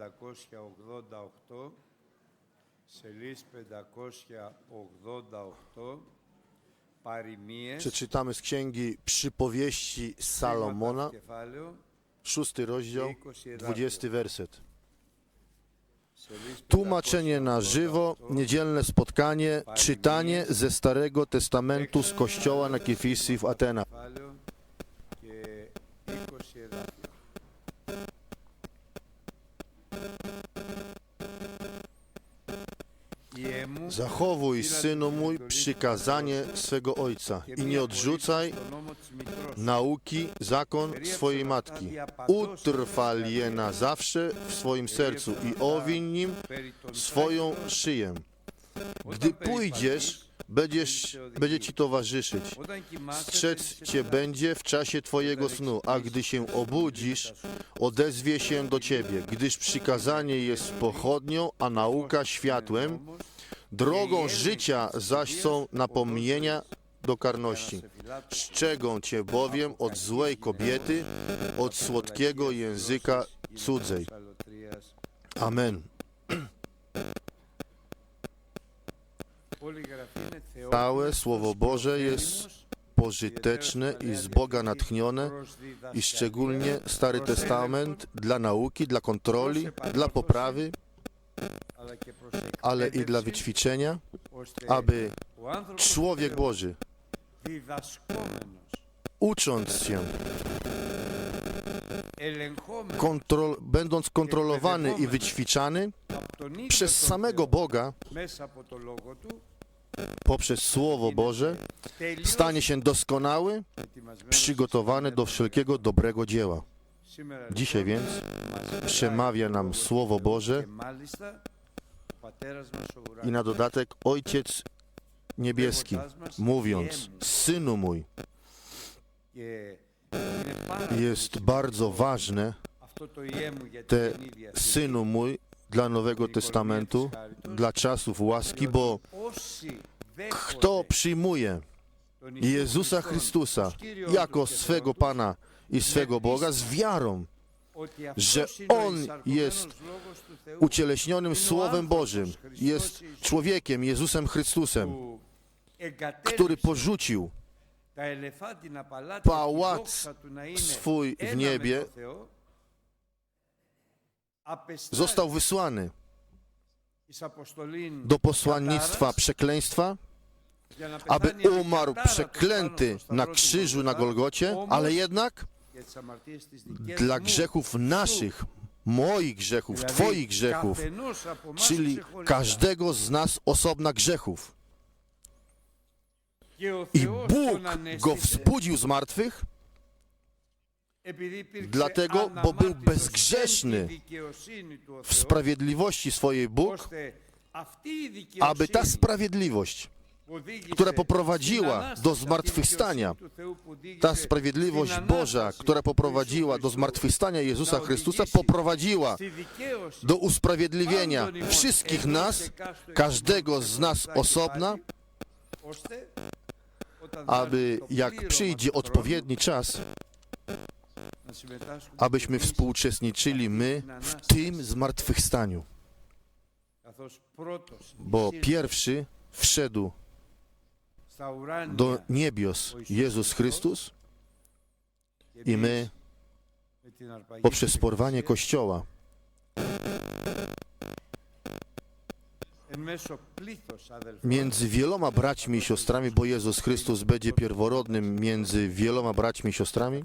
588, σελίς 588, παροιμίες, Przeczytamy z księgi Przypowieści Salomona, κεφάλαιο, szósty rozdział, dwudziesty werset. σελίς Tłumaczenie na żywo, 588, niedzielne spotkanie, czytanie ze Starego Testamentu z kościoła na Kefisi w Atenach. Zachowuj, synu mój, przykazanie swego ojca i nie odrzucaj nauki, zakon swojej matki. Utrwal je na zawsze w swoim sercu i owin nim swoją szyję. Gdy pójdziesz, będziesz, będzie ci towarzyszyć. Strzec cię będzie w czasie twojego snu, a gdy się obudzisz, odezwie się do ciebie, gdyż przykazanie jest pochodnią, a nauka światłem, drogą życia zaś są napomnienia do karności. Szczegą cię bowiem od złej kobiety, od słodkiego języka cudzej. Amen. Całe Słowo Boże jest pożyteczne i z Boga natchnione i szczególnie Stary Testament dla nauki, dla kontroli, dla poprawy, ale i dla wyćwiczenia, aby człowiek Boży, ucząc się, kontrol, będąc kontrolowany i wyćwiczany przez samego Boga, poprzez Słowo Boże, stanie się doskonały, przygotowany do wszelkiego dobrego dzieła. Dzisiaj więc przemawia nam Słowo Boże i na dodatek Ojciec Niebieski, mówiąc, Synu mój, jest bardzo ważne te Synu mój dla Nowego Testamentu, dla czasów łaski, bo kto przyjmuje Jezusa Chrystusa jako swego Pana i swego Boga z wiarą, że On jest ucieleśnionym Słowem Bożym, jest człowiekiem, Jezusem Chrystusem, który porzucił pałac swój w niebie, został wysłany do posłannictwa przekleństwa, aby umarł przeklęty na krzyżu na Golgocie, ale jednak dla grzechów naszych, moich grzechów, Twoich grzechów, czyli każdego z nas osobna grzechów. I Bóg go wzbudził z martwych, dlatego, bo był bezgrzeszny w sprawiedliwości swojej Bóg, aby ta sprawiedliwość, która poprowadziła do zmartwychwstania, ta sprawiedliwość Boża, która poprowadziła do zmartwychwstania Jezusa Chrystusa, poprowadziła do usprawiedliwienia wszystkich nas, każdego z nas osobna, aby jak przyjdzie odpowiedni czas, abyśmy współuczestniczyli my w tym zmartwychwstaniu. Bo pierwszy wszedł do niebios Jezus Chrystus i my poprzez porwanie Kościoła między wieloma braćmi i siostrami, bo Jezus Chrystus będzie pierworodnym między wieloma braćmi i siostrami,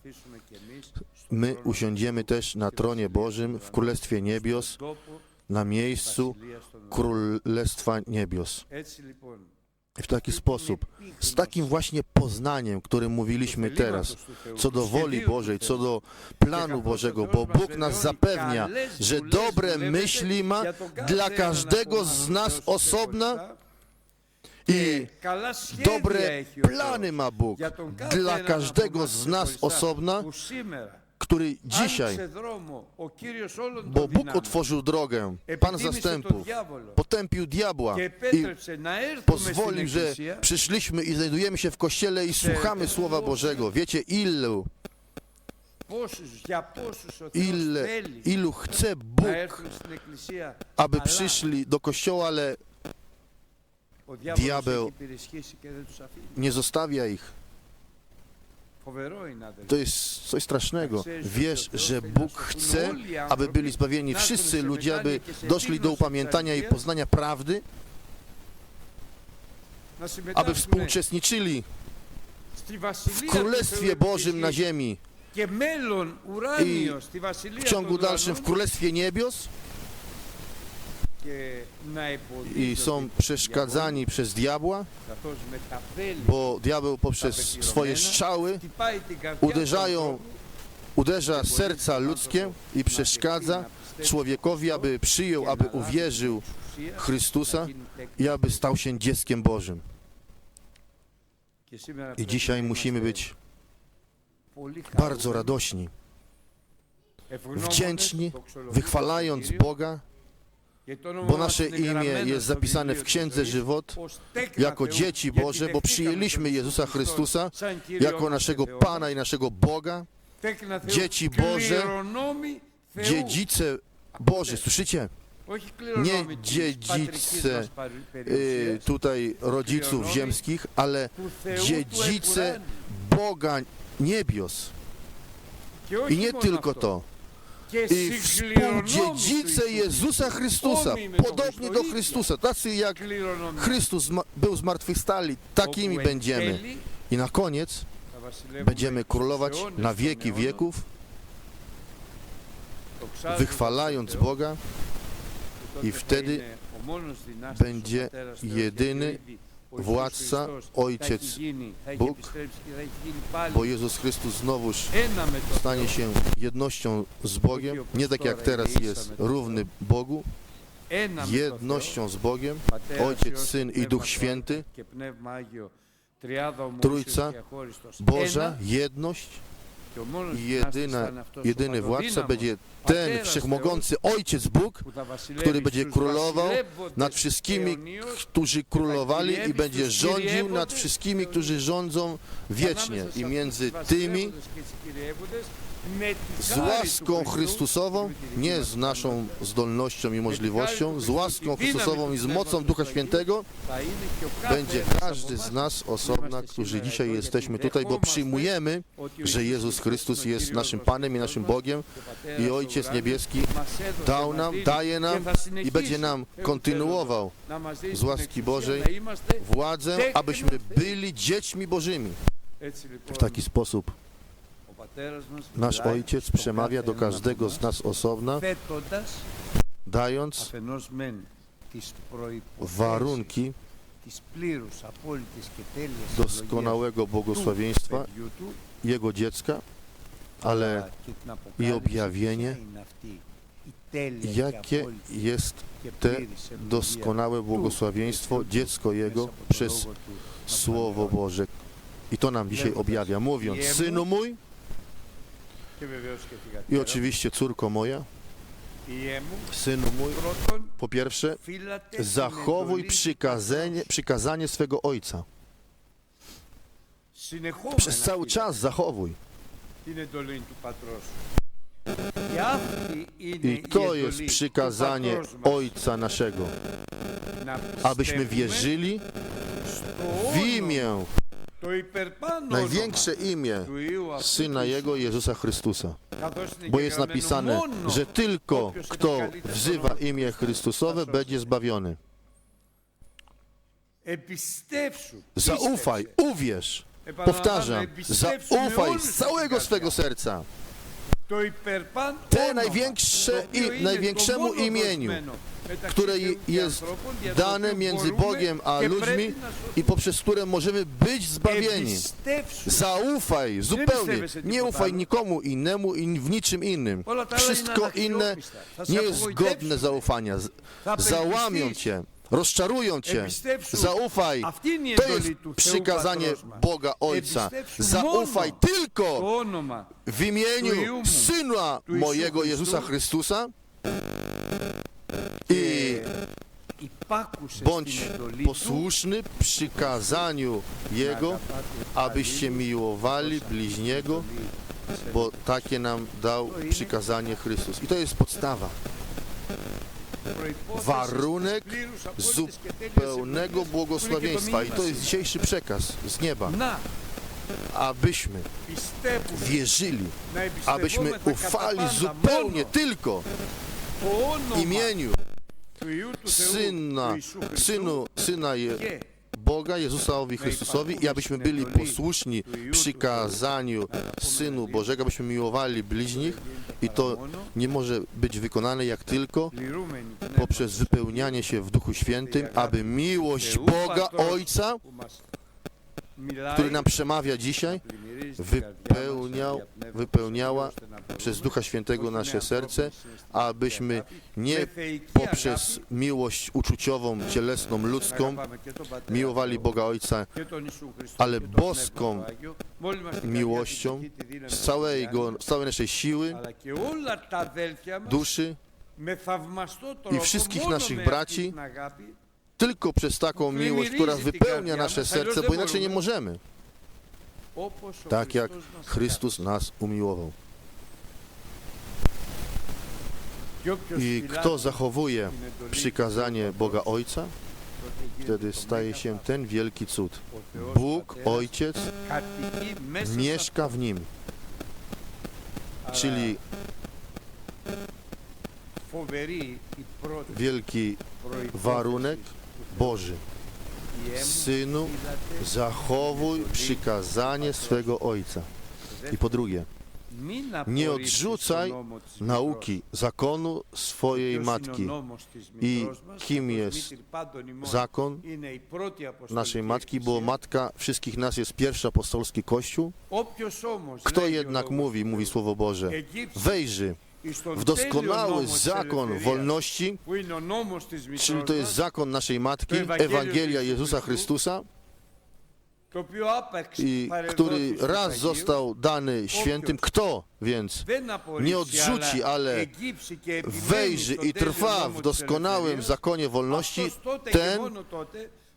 my usiądziemy też na tronie Bożym w Królestwie Niebios, na miejscu Królestwa Niebios. W taki sposób, z takim właśnie poznaniem, którym mówiliśmy teraz, co do woli Bożej, co do planu Bożego, bo Bóg nas zapewnia, że dobre myśli ma dla każdego z nas osobna i dobre plany ma Bóg dla każdego z nas osobna, który dzisiaj, bo Bóg otworzył drogę, Pan zastępów, potępił diabła i pozwolił, że przyszliśmy i znajdujemy się w kościele i słuchamy Słowa Bożego. Wiecie, ilu Ile, ilu chce Bóg, aby przyszli do kościoła, ale diabeł nie zostawia ich. To jest coś strasznego. Wiesz, że Bóg chce, aby byli zbawieni wszyscy ludzie, aby doszli do upamiętania i poznania prawdy, aby współuczestniczyli w Królestwie Bożym na ziemi i w ciągu dalszym w Królestwie Niebios i są przeszkadzani przez diabła, bo diabeł poprzez swoje strzały uderzają, uderza serca ludzkie i przeszkadza człowiekowi, aby przyjął, aby uwierzył Chrystusa i aby stał się dzieckiem Bożym. I dzisiaj musimy być bardzo radośni, wdzięczni, wychwalając Boga bo nasze imię jest zapisane w Księdze Żywot jako dzieci Boże, bo przyjęliśmy Jezusa Chrystusa jako naszego Pana i naszego Boga, dzieci Boże, dziedzice Boże, słyszycie? nie dziedzice, Y, tutaj rodziców ziemskich, ale dziedzice Boga niebios. I nie tylko to. I współdziedzice Jezusa Chrystusa, podobnie do Chrystusa, tacy jak Chrystus był zmartwychwstali, takimi będziemy. I na koniec będziemy królować na wieki wieków, wychwalając Boga. I wtedy będzie jedyny władca, Ojciec Bóg, bo Jezus Chrystus znowuż stanie się jednością z Bogiem, nie tak jak teraz jest równy Bogu, jednością z Bogiem, Ojciec, Syn i Duch Święty, Trójca Boża, jedność jedyna, jedyny władca będzie ten wszechmogący Ojciec Bóg, który będzie królował nad wszystkimi, którzy królowali i będzie rządził nad wszystkimi, którzy rządzą wiecznie. i między tymi z łaską Chrystusową, nie z naszą zdolnością i możliwością, z łaską Chrystusową i z mocą Ducha Świętego. Będzie każdy z nas osobna, którzy dzisiaj jesteśmy tutaj, bo przyjmujemy, że Jezus Chrystus jest naszym Panem i naszym Bogiem i Ojciec Niebieski dał nam, daje nam i będzie nam kontynuował z łaski Bożej władzę, abyśmy byli dziećmi Bożymi. W taki sposób nasz Ojciec przemawia do każdego z nas osobna, dając warunki doskonałego błogosławieństwa Jego dziecka, ale i objawienie, jakie jest te doskonałe błogosławieństwo, dziecko Jego przez Słowo Boże. I to nam dzisiaj objawia, mówiąc, Synu mój i oczywiście córko moja, Synu mój, po pierwsze, zachowuj przykazanie, przykazanie swego Ojca. Przez cały czas zachowuj. I to jest przykazanie Ojca naszego, abyśmy wierzyli w imię, największe imię Syna Jego, Jezusa Chrystusa. Bo jest napisane, że tylko kto wzywa imię Chrystusowe, będzie zbawiony. Zaufaj, uwierz. Powtarzam, zaufaj z całego swego serca te największe i największemu imieniu, które jest dane między Bogiem a ludźmi i poprzez które możemy być zbawieni. Zaufaj zupełnie. Nie ufaj nikomu innemu i w niczym innym. Wszystko inne nie jest godne zaufania. Załamią cię. Rozczarują cię. Zaufaj. To jest przykazanie Boga Ojca. Zaufaj tylko w imieniu Syna mojego Jezusa Chrystusa i bądź posłuszny przykazaniu Jego, abyście miłowali bliźniego bo takie nam dał przykazanie Chrystus. I to jest podstawa warunek zupełnego błogosławieństwa. I to jest dzisiejszy przekaz z nieba. Abyśmy wierzyli, abyśmy ufali zupełnie tylko imieniu Syna, Synu, Syna Je Boga, Jezusowi Chrystusowi i abyśmy byli posłuszni przykazaniu Synu Bożego, abyśmy miłowali bliźnich i to nie może być wykonane jak tylko poprzez wypełnianie się w Duchu Świętym, aby miłość Boga Ojca, który nam przemawia dzisiaj, wypełniał, wypełniała przez Ducha Świętego nasze serce, abyśmy nie poprzez miłość uczuciową, cielesną, ludzką miłowali Boga Ojca, ale boską miłością z, całego, z całej naszej siły, duszy i wszystkich naszych braci tylko przez taką miłość, która wypełnia nasze serce, bo inaczej nie możemy tak jak Chrystus nas umiłował. I kto zachowuje przykazanie Boga Ojca, wtedy staje się ten wielki cud. Bóg, Ojciec, mieszka w nim. Czyli wielki warunek Boży. Synu, zachowuj przykazanie swego Ojca. I po drugie, nie odrzucaj nauki, zakonu swojej matki. I kim jest zakon naszej matki, bo matka wszystkich nas jest pierwszy apostolski Kościół. Kto jednak mówi, mówi Słowo Boże, wejrzy w doskonały zakon wolności, czyli to jest zakon naszej Matki, Ewangelia Jezusa Chrystusa, i który raz został dany świętym, kto więc? Nie odrzuci, ale wejrzy i trwa w doskonałym zakonie wolności, ten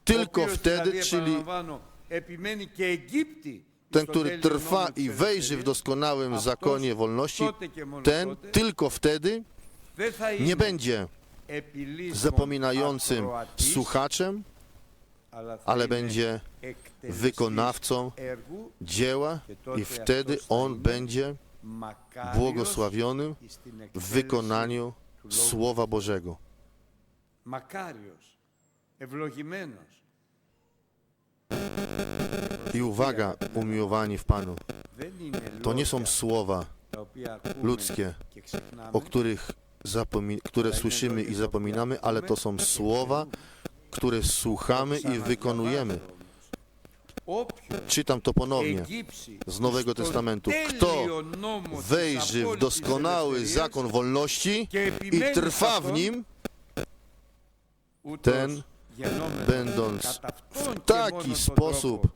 tylko wtedy, czyli ten, który trwa i wejrzy w doskonałym zakonie wolności, ten tylko wtedy nie będzie zapominającym słuchaczem, ale będzie wykonawcą dzieła i wtedy on będzie błogosławionym w wykonaniu Słowa Bożego. Makarios, ewlogimenos. I uwaga, umiłowani w Panu, to nie są słowa ludzkie, o których które słyszymy i zapominamy, ale to są słowa, które słuchamy i wykonujemy. Czytam to ponownie z Nowego Testamentu. Kto wejrzy w doskonały zakon wolności i trwa w nim, ten, będąc w taki sposób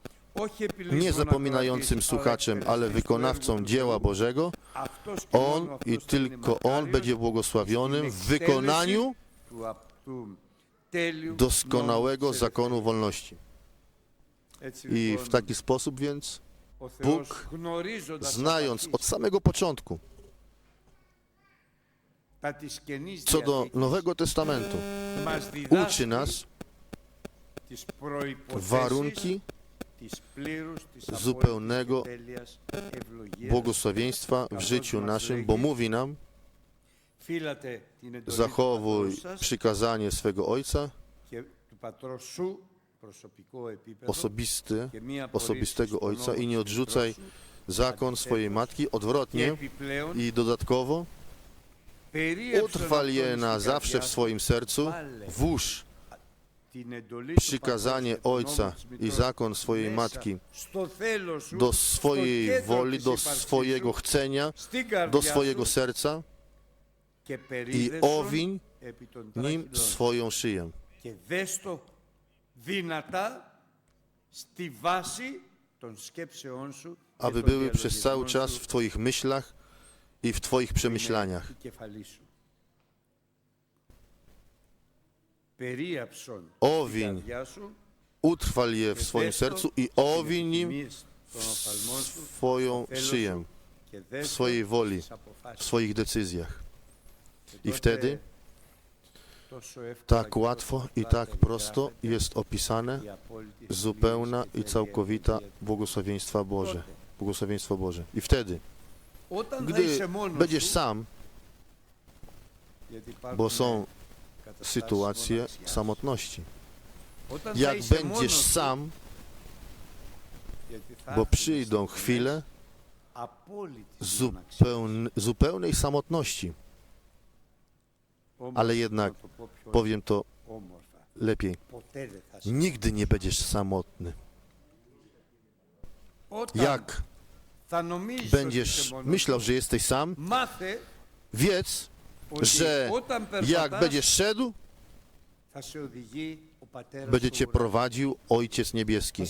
nie zapominającym słuchaczem, ale wykonawcą dzieła Bożego, on i tylko on będzie błogosławionym w wykonaniu doskonałego zakonu wolności. I w taki sposób więc Bóg, znając od samego początku, co do Nowego Testamentu, uczy nas warunki zupełnego błogosławieństwa w życiu naszym, bo mówi nam, zachowuj przykazanie swego Ojca, osobisty, osobistego Ojca i nie odrzucaj zakon swojej matki, odwrotnie i dodatkowo utrwal je na zawsze w swoim sercu, włóż przykazanie ojca i zakon swojej matki do swojej woli, do swojego chcenia, do swojego serca i owiń nim swoją szyję. Aby były przez cały czas w Twoich myślach i w Twoich przemyślaniach. owiń utrwal je w swoim sercu i owiń nim swoją szyję, w swojej woli, w swoich decyzjach. I wtedy tak łatwo i tak prosto jest opisane zupełna i całkowita błogosławieństwa Boże. Błogosławieństwo Boże. I wtedy, gdy będziesz sam, bo są sytuację samotności. Jak będziesz sam, bo przyjdą chwile zupełnej samotności. Ale jednak powiem to lepiej. Nigdy nie będziesz samotny. Jak będziesz myślał, że jesteś sam, wiedz, że jak będziesz szedł, będzie cię prowadził Ojciec Niebieski.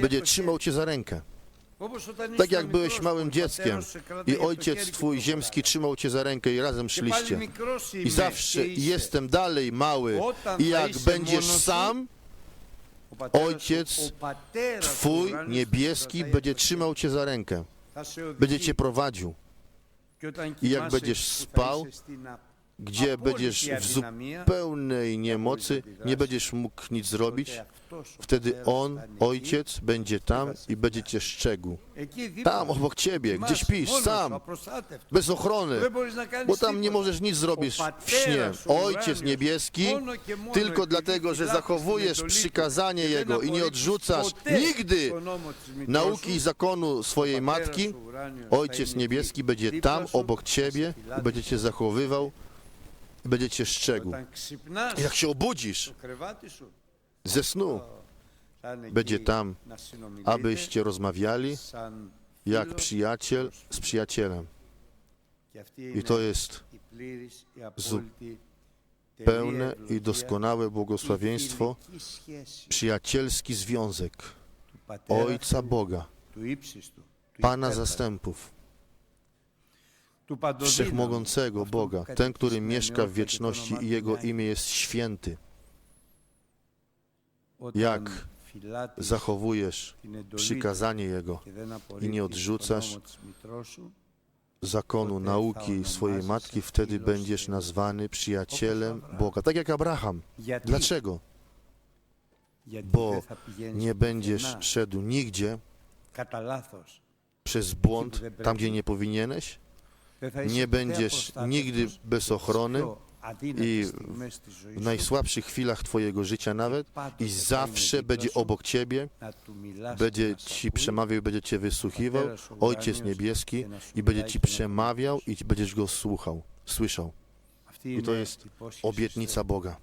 Będzie trzymał cię za rękę. Tak jak byłeś małym dzieckiem i ojciec twój ziemski trzymał cię za rękę i razem szliście. I zawsze jestem dalej mały i jak będziesz sam, ojciec twój niebieski będzie trzymał cię za rękę. Będzie cię prowadził. I jak będziesz spał, gdzie będziesz w zupełnej niemocy, nie będziesz mógł nic zrobić, wtedy On, Ojciec, będzie tam i będzie cię szczegł. Tam, obok ciebie, gdzie śpisz, sam, bez ochrony, bo tam nie możesz nic zrobić w śnie. Ojciec Niebieski, tylko dlatego, że zachowujesz przykazanie Jego i nie odrzucasz nigdy nauki i zakonu swojej matki, Ojciec Niebieski będzie tam, obok ciebie, będzie cię zachowywał będziecie strzegł. I jak się obudzisz ze snu, będzie tam, abyście rozmawiali jak przyjaciel z przyjacielem. I to jest pełne i doskonałe błogosławieństwo, przyjacielski związek Ojca Boga, Pana zastępów, Wszechmogącego Boga, ten, który mieszka w wieczności i Jego imię jest święty. Jak zachowujesz przykazanie Jego i nie odrzucasz zakonu, nauki swojej matki, wtedy będziesz nazwany przyjacielem Boga. Tak jak Abraham. Dlaczego? Bo nie będziesz szedł nigdzie przez błąd, tam gdzie nie powinieneś, nie będziesz nigdy bez ochrony i w najsłabszych chwilach Twojego życia nawet i zawsze będzie obok Ciebie, będzie Ci przemawiał, będzie Cię wysłuchiwał, Ojciec Niebieski i będzie Ci przemawiał i będziesz Go słuchał, słyszał. I to jest obietnica Boga.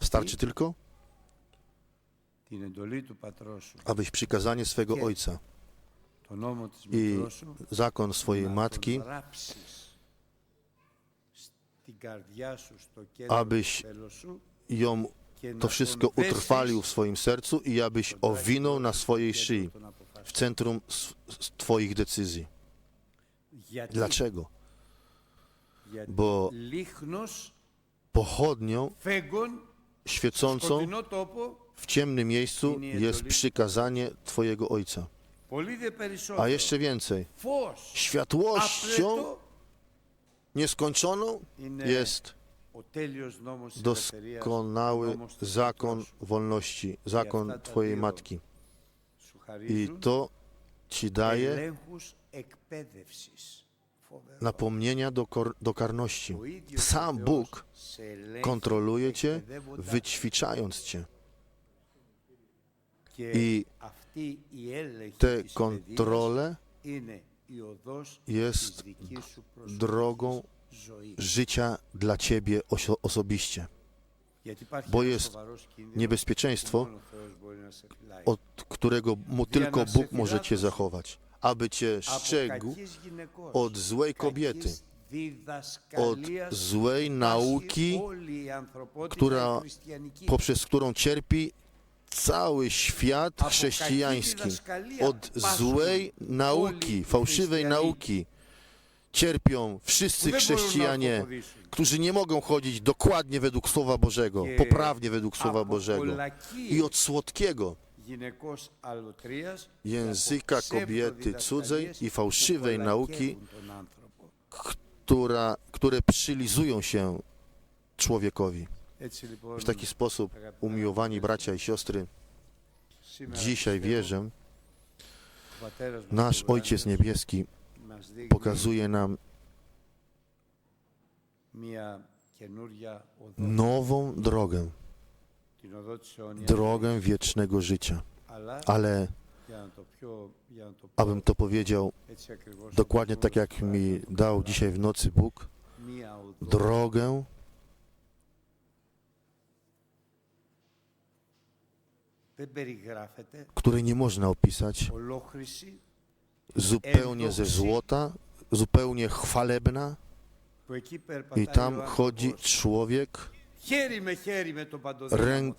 Starczy tylko, abyś przykazanie swego Ojca i zakon swojej matki, abyś ją to wszystko utrwalił w swoim sercu i abyś owinął na swojej szyi, w centrum Twoich decyzji. Dlaczego? Bo pochodnią świecącą w ciemnym miejscu jest przykazanie Twojego Ojca a jeszcze więcej, światłością nieskończoną jest doskonały zakon wolności, zakon Twojej matki. I to Ci daje napomnienia do, do karności. Sam Bóg kontroluje Cię, wyćwiczając Cię. I te kontrole jest drogą życia dla Ciebie oso osobiście. Bo jest niebezpieczeństwo, od którego mu tylko Bóg może Cię zachować, aby Cię strzegł od złej kobiety, od złej nauki, która, poprzez którą cierpi cały świat chrześcijański. od złej nauki, fałszywej nauki. Cierpią wszyscy chrześcijanie, którzy nie mogą chodzić dokładnie według Słowa Bożego, poprawnie według Słowa Bożego. I od słodkiego języka kobiety cudzej i fałszywej nauki, która, które przylizują się człowiekowi. W taki sposób, umiłowani bracia i siostry, dzisiaj wierzę, nasz Ojciec Niebieski pokazuje nam nową drogę, drogę wiecznego życia. Ale abym to powiedział dokładnie tak, jak mi dał dzisiaj w nocy Bóg, drogę który nie można opisać, zupełnie ze złota, zupełnie chwalebna. I tam chodzi człowiek,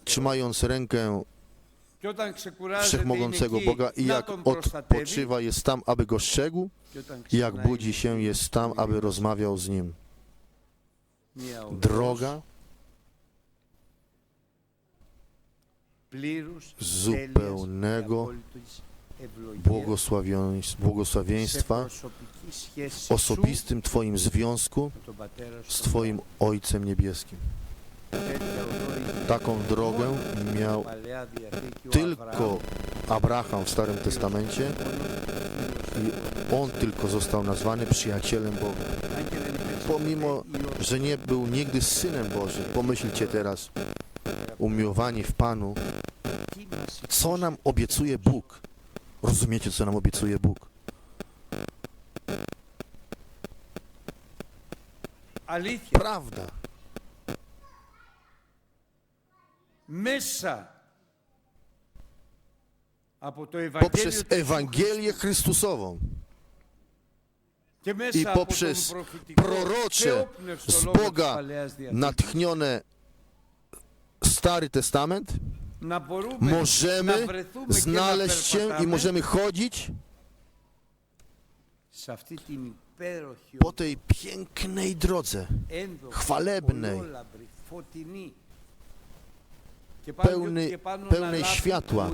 trzymając rękę Wszechmogącego Boga i jak odpoczywa jest tam, aby go strzegł, jak budzi się jest tam, aby rozmawiał z Nim. Droga zupełnego błogosławieństwa osobistym Twoim związku z Twoim Ojcem Niebieskim. Taką drogę miał tylko Abraham w Starym Testamencie i on tylko został nazwany przyjacielem Boga. Pomimo, że nie był nigdy synem Bożym, pomyślcie teraz, umiłowani w Panu, co nam obiecuje Bóg? Rozumiecie, co nam obiecuje Bóg? Prawda. Poprzez Ewangelię Chrystusową. I poprzez prorocze z Boga natchnione Stary Testament? możemy znaleźć się i możemy chodzić? Po tej pięknej drodze, chwalebnej, pełny, pełnej światła,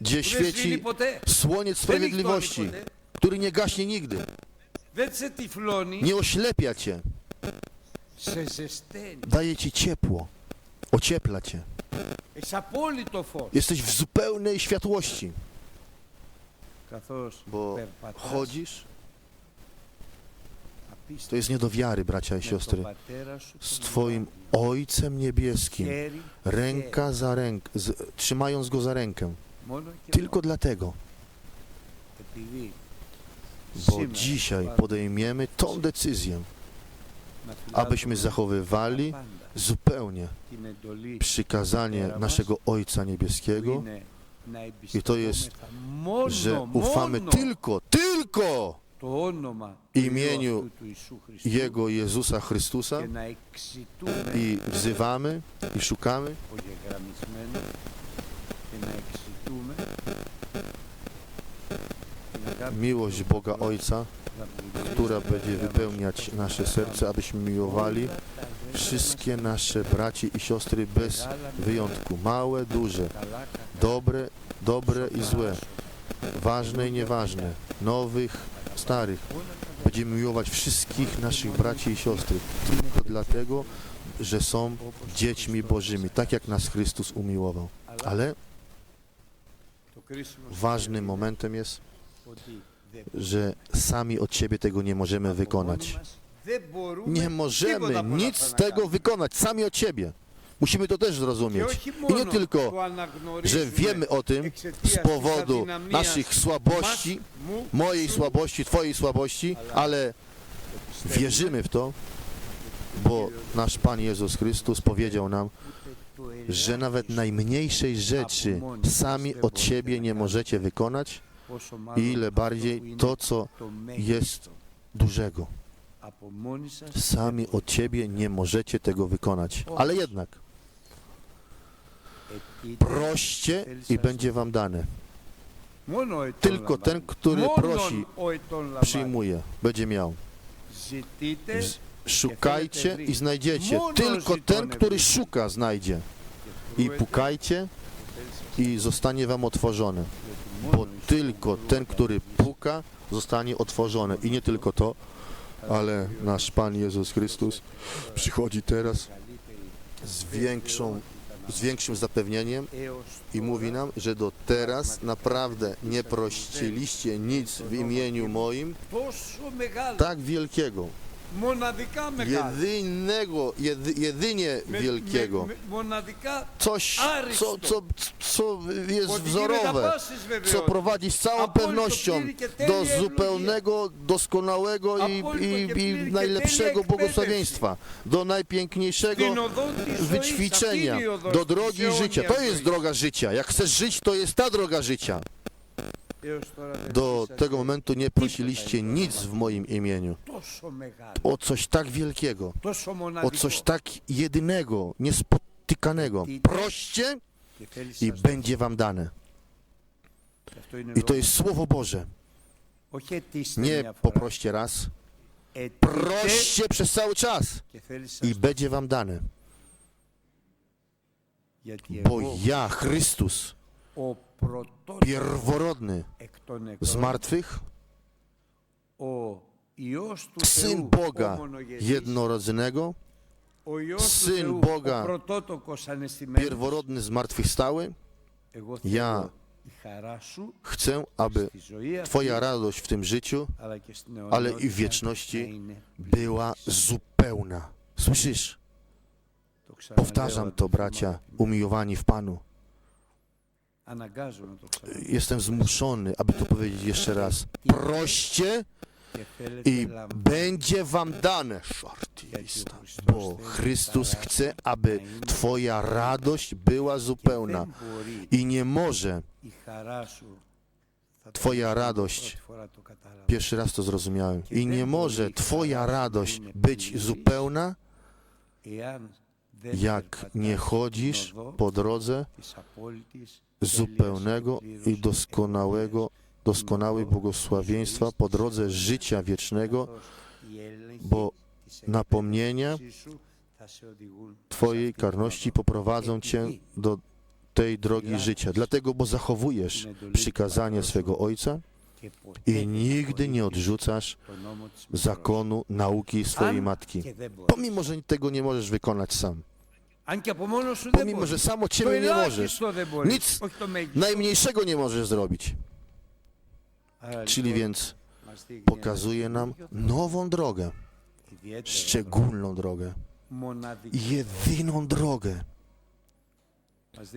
gdzie świeci słoniec sprawiedliwości, który nie gaśnie nigdy, nie oślepia cię, daje ci ciepło. Ociepla cię. Jesteś w zupełnej światłości, bo chodzisz. To jest nie do wiary, bracia i siostry. Z Twoim Ojcem Niebieskim, ręka za rękę, trzymając Go za rękę. Tylko dlatego, bo dzisiaj podejmiemy tą decyzję, abyśmy zachowywali zupełnie przykazanie naszego Ojca Niebieskiego. I to jest, że ufamy tylko, tylko imieniu Jego Jezusa Chrystusa i wzywamy i szukamy. Miłość Boga Ojca, która będzie wypełniać nasze serce, abyśmy miłowali wszystkie nasze braci i siostry bez wyjątku, małe, duże, dobre, dobre i złe, ważne i nieważne, nowych, starych. Będziemy miłować wszystkich naszych braci i siostry tylko dlatego, że są dziećmi Bożymi, tak jak nas Chrystus umiłował. Ale ważnym momentem jest, że sami od siebie tego nie możemy wykonać. Nie możemy nic z tego wykonać sami od siebie. Musimy to też zrozumieć. I nie tylko, że wiemy o tym z powodu naszych słabości, mojej słabości, Twojej słabości, ale wierzymy w to, bo nasz Pan Jezus Chrystus powiedział nam, że nawet najmniejszej rzeczy sami od siebie nie możecie wykonać, ile bardziej to, co jest dużego. Sami od siebie nie możecie tego wykonać. Ale jednak proście i będzie wam dane. Tylko ten, który prosi, przyjmuje, będzie miał. Szukajcie i znajdziecie. Tylko ten, który szuka, znajdzie. I pukajcie i zostanie wam otworzone, Bo tylko ten, który puka, zostanie otworzony. I nie tylko to, ale nasz Pan Jezus Chrystus przychodzi teraz z, większą, z większym zapewnieniem i mówi nam, że do teraz naprawdę nie prościliście nic w imieniu moim tak wielkiego. μοναδικά μεγάλο. jedynego, jedy, jedynie Με- wielkiego. με- με- μοναδικά Coś, co, co, co jest ότι γίνεται wzorowe, πάσης co βεβαιότητας. prowadzi z całą Απόλυτο pewnością πλήρη και do τέλεια zupełnego, doskonałego i, Απόλυτο i, και πλήρη i και najlepszego τέλεια błogosławieństwa, do najpiękniejszego Στην οδό της ζωής, wyćwiczenia, αυτή είναι η οδός do της drogi αιώνιας życia. To jest ζωής. droga życia. Jak chcesz żyć, to jest ta droga życia. do tego momentu nie prosiliście nic w moim imieniu. O coś tak wielkiego, o coś tak jedynego, niespotykanego. Proście i będzie wam dane. I to jest Słowo Boże. Nie poproście raz, proście przez cały czas i będzie wam dane. Bo ja, Chrystus, pierworodny z martwych, Syn Boga jednorodzonego, Syn Boga pierworodny z martwych stały. ja chcę, aby Twoja radość w tym życiu, ale i w wieczności była zupełna. Słyszysz? Powtarzam to, bracia, umiłowani w Panu. Jestem zmuszony, aby to powiedzieć jeszcze raz. Proście i będzie wam dane, szortista, bo Chrystus chce, aby twoja radość była zupełna i nie może Twoja radość, pierwszy raz to zrozumiałem, i nie może Twoja radość być zupełna, jak nie chodzisz po drodze zupełnego i doskonałego, doskonałej błogosławieństwa po drodze życia wiecznego, bo napomnienia Twojej karności poprowadzą Cię do tej drogi życia. Dlatego, bo zachowujesz przykazanie swego Ojca i nigdy nie odrzucasz zakonu nauki swojej matki, pomimo, że tego nie możesz wykonać sam. Pomimo, że samo ciebie nie możesz. Nic najmniejszego nie możesz zrobić. Czyli więc pokazuje nam nową drogę, szczególną drogę, jedyną drogę.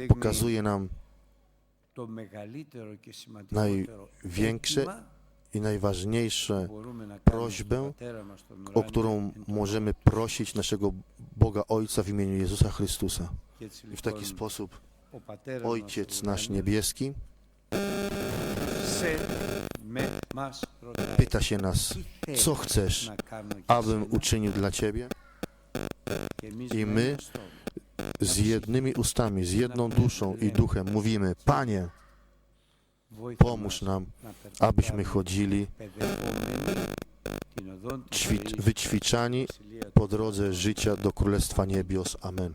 Pokazuje nam największe i najważniejsze prośbę, o którą możemy prosić naszego Boga Ojca w imieniu Jezusa Chrystusa. I w taki sposób Ojciec nasz niebieski pyta się nas, co chcesz, abym uczynił dla Ciebie? I my z jednymi ustami, z jedną duszą i duchem mówimy, Panie, Pomóż nam, abyśmy chodzili wyćwiczani po drodze życia do Królestwa Niebios. Amen.